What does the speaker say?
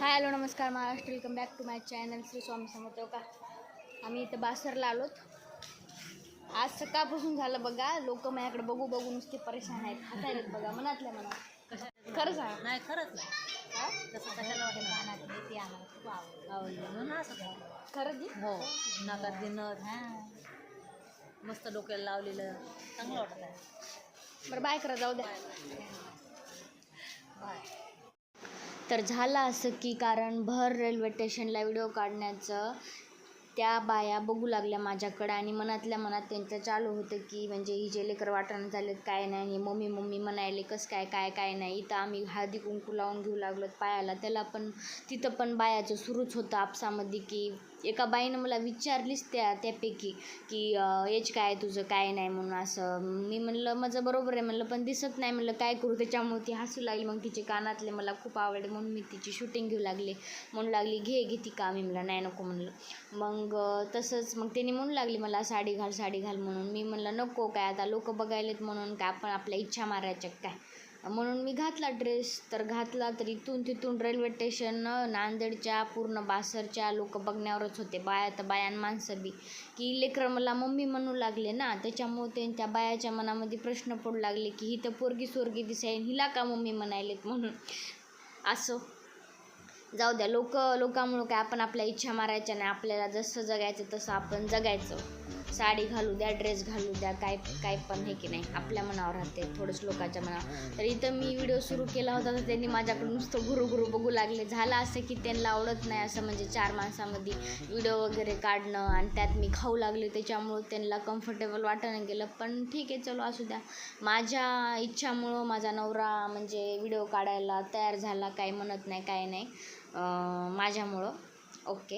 हाय hello नमस्कार Maharashtra. Welcome back to my channel Shri Swami समजतो का? आम्ही इथं बासरला आलोत. आज सकाळपासून झालं बघा लोक माझ्याकडे बघू बघू नुसते परेशान आहेत हसायलेत बघा मनातल्या मनात. खरं सांग. नाही खरंच नाही. हा? तसं कशाला वाटलं राहणार नाही ते आम्हाला खूप आवडलं आवडलं म्हणून असं झालं. खरं जी हो नाकात दिनत हां. मस्त डोक्याला लावलेलं चांगलं वाटत. आहे बरं बाय करा जाऊ द्या. बाय तर झालं असं की कारण भर रेल्वे स्टेशनला व्हिडिओ काढण्याचं त्या बाया बघू लागल्या माझ्याकडं आणि मनातल्या मनात त्यांचं चालू होतं की म्हणजे हिचे लेकर वाटणं झालेत काय नाही आणि मम्मी मम्मी म्हणायले कसं काय काय काय नाही. इथं आम्ही हळदी कुंकू लावून घेऊ लागलो पायाला. त्याला पण तिथं पण बायाचं सुरूच होतं आपसामध्ये की एका बाईनं मला विचारलीच त्या त्यापैकी की एज काय तुझं काय नाही म्हणून असं. मी म्हणलं माझं बरोबर आहे. म्हणलं पण दिसत नाही. म्हणलं काय करू? त्याच्यामुळे ती हसू लागली. मग तिचे कानातले मला खूप आवडले म्हणून मी तिची शूटिंग घेऊ लागले. म्हणू लागली घे घेती का मी म्हणलं नाही नको. म्हणलं. मग मग तसंच मग त्यांनी म्हणू लागली मला साडी घाल साडी घाल म्हणून. मी म्हणलं नको काय आता लोक बघायलेत म्हणून काय आपण आपल्या इच्छा मारायच्या काय म्हणून मी घातला ड्रेस. तर घातला तर इथून तिथून रेल्वे स्टेशन नांदेडच्या पूर्ण बासरच्या लोक बघण्यावरच होते. बाया तर बायान माणसं बी. की लेकरं मला मम्मी म्हणू लागले ना त्याच्यामुळे त्यांच्या बायाच्या मनामध्ये प्रश्न पडू लागले की ही तर पोरगी सोरगी दिसाय हिला का मम्मी म्हणायलेत म्हणून? असं. जाऊ द्या. लोक लोकामुळं काय आपण आपल्या इच्छा मारायच्या नाही. आपल्याला जसं जगायचं तसं आपण जगायचं. साडी घालू द्या ड्रेस घालू द्या काय काय पण हे की नाही. आपल्या मनावर राहते थोडंच लोकांच्या मनावर. तर इथं मी व्हिडिओ सुरू केला होता तर त्यांनी माझ्याकडून नुसतं गुरु गुरु बघू लागले. झालं असं की त्यांना आवडत नाही असं म्हणजे चार माणसामध्ये व्हिडिओ वगैरे काढणं आणि त्यात मी खाऊ लागले त्याच्यामुळं त्यांना कम्फर्टेबल वाटणं गेलं. पण ठीक आहे चलो असू द्या. माझ्या इच्छामुळं माझा नवरा म्हणजे व्हिडिओ काढायला तयार झाला काही म्हणत नाही काय नाही. माझ्यामुळं. ओके